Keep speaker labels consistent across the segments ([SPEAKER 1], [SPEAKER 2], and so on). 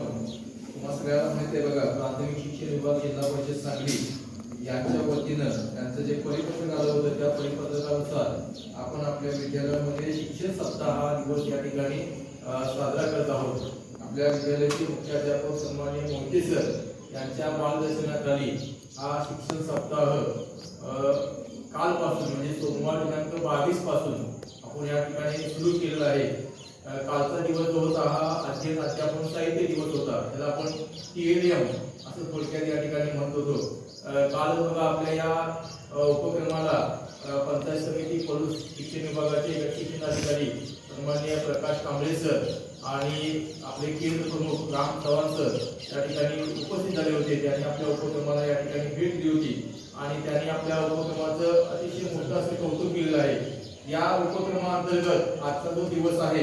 [SPEAKER 1] सगळ्यांना माहिती आहे बघा प्राथमिक शिक्षण विभाग जिल्हा परिषद सांगली यांच्या वतीनं त्यांचं जे परिपत्रक आलं होतं त्या परिपत्रकानुसार आपण आपल्या विद्यालयामध्ये शिक्षण सप्ताह हा दिवस या ठिकाणी साजरा करत आहोत. आपल्या विद्यालयाचे मुख्याध्यापक सन्माननीय मोहिते सर यांच्या मार्गदर्शनाखाली हा शिक्षण सप्ताह कालपासून म्हणजे सोमवार दिनांक बावीसपासून आपण या ठिकाणी सुरू केलेला आहे. कालचा दिवस जो होता हा अध्ययन अध्यापन साहित्य दिवस होता. त्याला आपण टीएलएम असं थोडक्यात या ठिकाणी म्हणत होतो. काल बघा आपल्या या उपक्रमाला पंचायत समिती पलूस शिक्षण विभागाचे गट शिक्षण अधिकारी सन्माननीय प्रकाश कांबळे सर आणि आपले केंद्र प्रमुख राम चव्हाण सर या ठिकाणी उपस्थित झाले होते. त्यांनी आपल्या उपक्रमाला या ठिकाणी भेट दिली होती. आणि त्यांनी आपल्या उपक्रमाचं अतिशय मोठं असं कौतुक केलेलं आहे. या उपक्रमाअंतर्गत आजचा जो दिवस आहे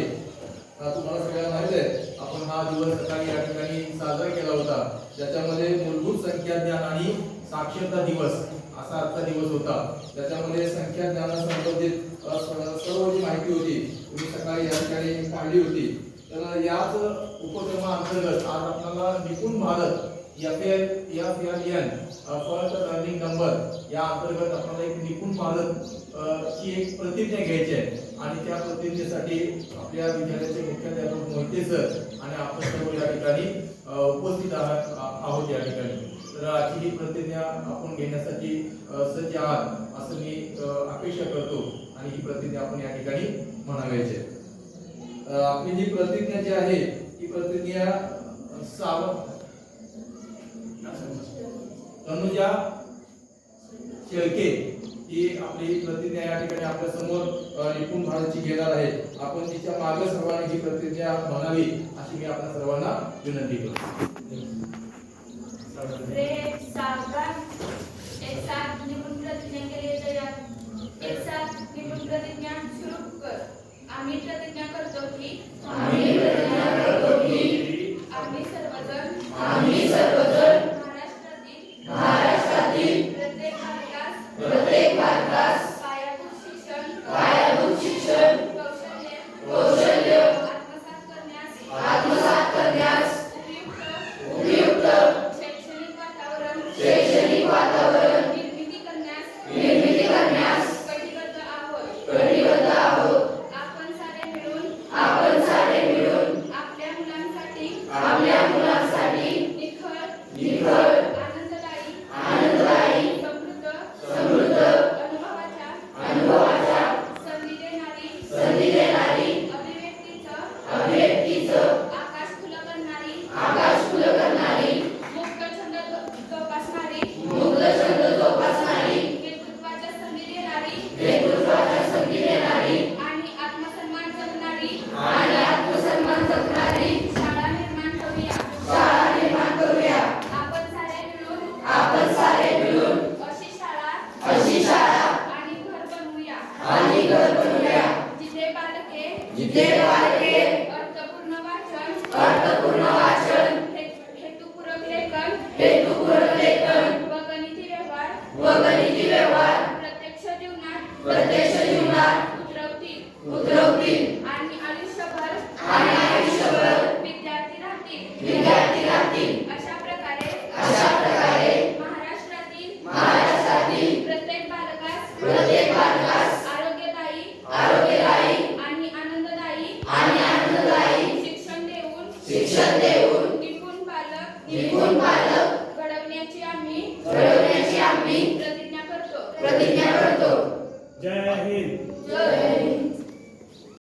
[SPEAKER 1] तुम्हाला सगळ्यांना माहीत आहे आपण हा दिवस सकाळी या ठिकाणी साजरा केला होता. ज्याच्यामध्ये मूलभूत संख्या ज्ञान आणि साक्षरता दिवस असा आजचा दिवस होता. त्याच्यामध्ये संख्या ज्ञानासंबंधित संबंधित सर्व जी माहिती होती तुम्ही सकाळी या ठिकाणी पाहिली होती. तर याच उपक्रमाअंतर्गत आज आपल्याला Nipun Bharat F L F L N first learning number या अंतर्गत आपल्याला एक निपुण पालक ही ची एक प्रतिज्ञा घ्यायची आहे आणि त्या प्रतिज्ञेसाठी आपल्या विद्यालयाचे मुख्याध्यापक मोहिते सर आणि आपण सर्व या ठिकाणी उपस्थित आहात आहोत या ठिकाणी तर आजची ही प्रतिज्ञा आपण घेण्यासाठी सज्ज आहात असं मी अपेक्षा करतो आणि ही प्रतिज्ञा आपण या ठिकाणी म्हणावायची आहे. आपली जी प्रतिज्ञा जी आहे ती प्रतिज्ञा साव तनुजा शेळके ही आपली प्रतिज्ञा या ठिकाणी आपल्यासमोर निपुण भारतची घेणार आहे. आपण तिच्यामागे सर्वांनी ही प्रतिज्ञा म्हणावी अशी मी आपल्या सर्वांना विनंती करतो
[SPEAKER 2] एक सावधान एक साथ निपुण प्रतिज्ञा केली तयार एक साथ निपुण प्रतिज्ञा सुरू कर आम्ही प्रतिज्ञा करतो की
[SPEAKER 3] आम्ही प्रतिज्ञा करतो की
[SPEAKER 2] आम्ही सर्वजण
[SPEAKER 3] आम्ही सर्वजण
[SPEAKER 2] महाराष्ट्रातील
[SPEAKER 3] महाराष्ट्रातील
[SPEAKER 2] प्रत्येक भागास
[SPEAKER 3] प्रत्येक भारतास
[SPEAKER 2] पायाभूत शिक्षण
[SPEAKER 3] पायाभूत शिक्षण
[SPEAKER 2] कौशल्य
[SPEAKER 3] कौशल्य
[SPEAKER 2] आत्मसात करण्यास
[SPEAKER 3] आत्मसात करण्यास
[SPEAKER 2] उपयुक्त
[SPEAKER 3] उपयुक्त
[SPEAKER 2] शैक्षणिक वातावरण
[SPEAKER 3] शैक्षणिक वातावरण
[SPEAKER 2] निर्मिती करण्यास
[SPEAKER 3] निर्मिती करण्यास
[SPEAKER 2] कटिबद्ध आहोत
[SPEAKER 3] कटिबद्ध आहोत
[SPEAKER 2] आपण सारे मिळून
[SPEAKER 3] आपण सारे मिळून
[SPEAKER 2] आपल्या मुलांसाठी
[SPEAKER 3] आपल्या मुलांसाठी
[SPEAKER 2] निखळ जिथे बालके
[SPEAKER 3] जिथे
[SPEAKER 2] अर्थपूर्ण वाचन
[SPEAKER 3] अर्थपूर्ण वाचन.
[SPEAKER 2] हेतुपूरक लेखन
[SPEAKER 3] हेतुपूर्ण लेखन.
[SPEAKER 2] व गणिती व्यवहार
[SPEAKER 3] व गणिती व्यवहार.
[SPEAKER 2] प्रत्यक्ष जीवनात
[SPEAKER 3] प्रत्यक्ष जीवनात.
[SPEAKER 2] उतरवतील.
[SPEAKER 3] उतरवतील. आम्ही
[SPEAKER 2] प्रतिज्ञा करतो.
[SPEAKER 3] प्रतिज्ञा करतो.
[SPEAKER 2] जय हिंद.
[SPEAKER 3] जय हिंद.